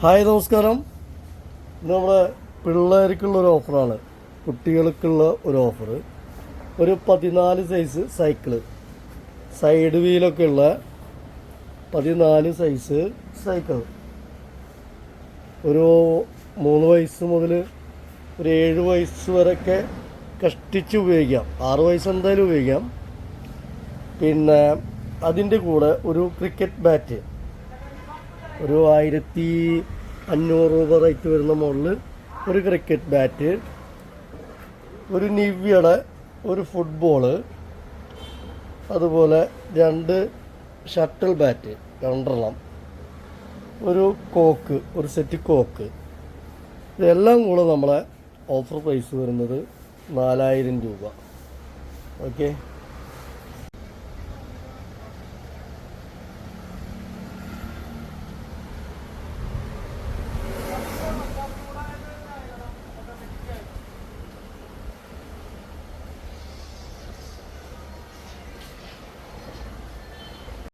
Hi നമസ്കാരം. ഇത് നമ്മുടെ പിള്ളേർക്കുള്ള ഒരു ഓഫറാണ്. കുട്ടികൾക്കുള്ള ഒരു ഓഫർ ഒരു പതിനാല് സൈസ് സൈക്കിൾ സൈഡ് വീലൊക്കെ ഉള്ള പതിനാല് സൈസ് സൈക്കിൾ ഒരു മൂന്ന് വയസ്സ് മുതൽ ഒരു ഏഴ് വയസ്സ് വരെയൊക്കെ കഷ്ടിച്ച് ഉപയോഗിക്കാം. ആറ് വയസ്സ് എന്തായാലും ഉപയോഗിക്കാം. പിന്നെ അതിന്റെ കൂടെ ഒരു ക്രിക്കറ്റ് ബാറ്റ് ഒരു ആയിരത്തി അഞ്ഞൂറ് രൂപ റേറ്റ് വരുന്ന മുകളിൽ ഒരു ക്രിക്കറ്റ് ബാറ്റ് ഒരു നിവ്യയുടെ ഒരു ഫുട്ബോൾ അതുപോലെ രണ്ട് ഷട്ടിൽ ബാറ്റ് രണ്ടെണ്ണം. ഒരു കോക്ക് ഒരു സെറ്റ് കോക്ക് ഇതെല്ലാം കൂടെ നമ്മളെ ഓഫർ പ്രൈസ് വരുന്നത് നാലായിരം രൂപ. ഓക്കെ